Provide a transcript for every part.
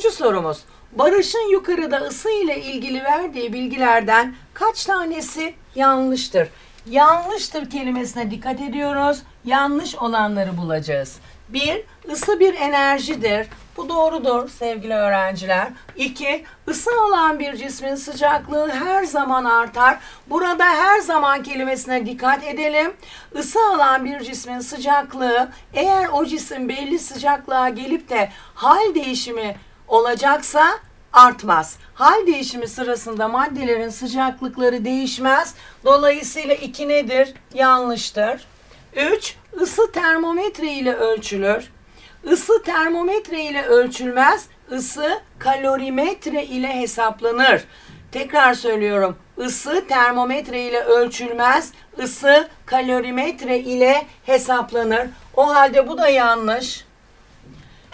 Dördüncü sorumuz. Barış'ın yukarıda ısı ile ilgili verdiği bilgilerden kaç tanesi yanlıştır? Yanlıştır kelimesine dikkat ediyoruz. Yanlış olanları bulacağız. Bir, ısı bir enerjidir. Bu doğrudur sevgili öğrenciler. İki, ısı olan bir cismin sıcaklığı her zaman artar. Burada her zaman kelimesine dikkat edelim. Isı alan bir cismin sıcaklığı eğer o cisim belli sıcaklığa gelip de hal değişimi olacaksa artmaz. Hal değişimi sırasında maddelerin sıcaklıkları değişmez. Dolayısıyla 2 nedir? Yanlıştır. 3. Isı termometre ile ölçülür. Isı termometre ile ölçülmez. Isı kalorimetre ile hesaplanır. Tekrar söylüyorum. Isı termometre ile ölçülmez. Isı kalorimetre ile hesaplanır. O halde bu da yanlış.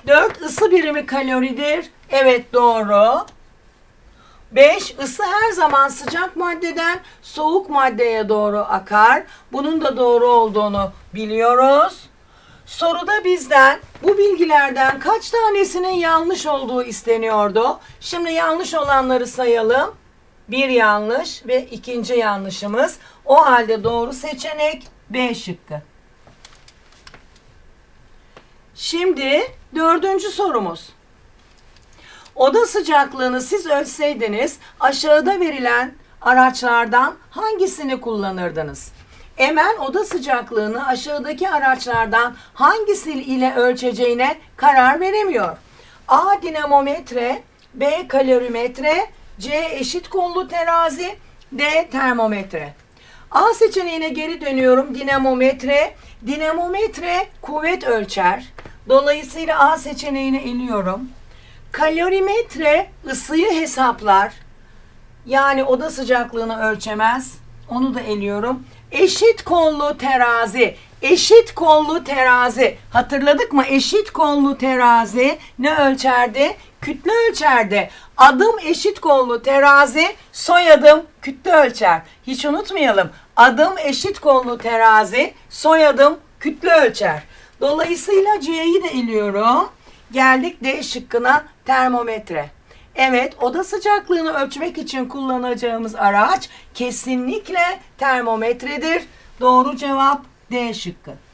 4 ısı birimi kaloridir. Evet doğru. 5 ısı her zaman sıcak maddeden soğuk maddeye doğru akar. Bunun da doğru olduğunu biliyoruz. Soruda bizden bu bilgilerden kaç tanesinin yanlış olduğu isteniyordu. Şimdi yanlış olanları sayalım. Bir yanlış ve ikinci yanlışımız. O halde doğru seçenek B şıkkı. Şimdi dördüncü sorumuz. Oda sıcaklığını siz ölçseydiniz aşağıda verilen araçlardan hangisini kullanırdınız? Emel oda sıcaklığını aşağıdaki araçlardan hangisi ile ölçeceğine karar veremiyor. A dinamometre, B kalorimetre, C eşit kollu terazi, D termometre. A seçeneğine geri dönüyorum. Dinamometre. Dinamometre kuvvet ölçer. Dolayısıyla A seçeneğini eliyorum. Kalorimetre ısıyı hesaplar. Yani oda sıcaklığını ölçemez. Onu da eliyorum. Eşit kollu terazi. Eşit kollu terazi. Hatırladık mı? Eşit kollu terazi ne ölçerdi? Kütle ölçerdi. Adım eşit kollu terazi, soyadım kütle ölçer. Hiç unutmayalım. Adım eşit kollu terazi, soyadım kütle ölçer. Dolayısıyla C'yi de eliyorum. Geldik D şıkkına termometre. Evet, oda sıcaklığını ölçmek için kullanacağımız araç kesinlikle termometredir. Doğru cevap D şıkkı.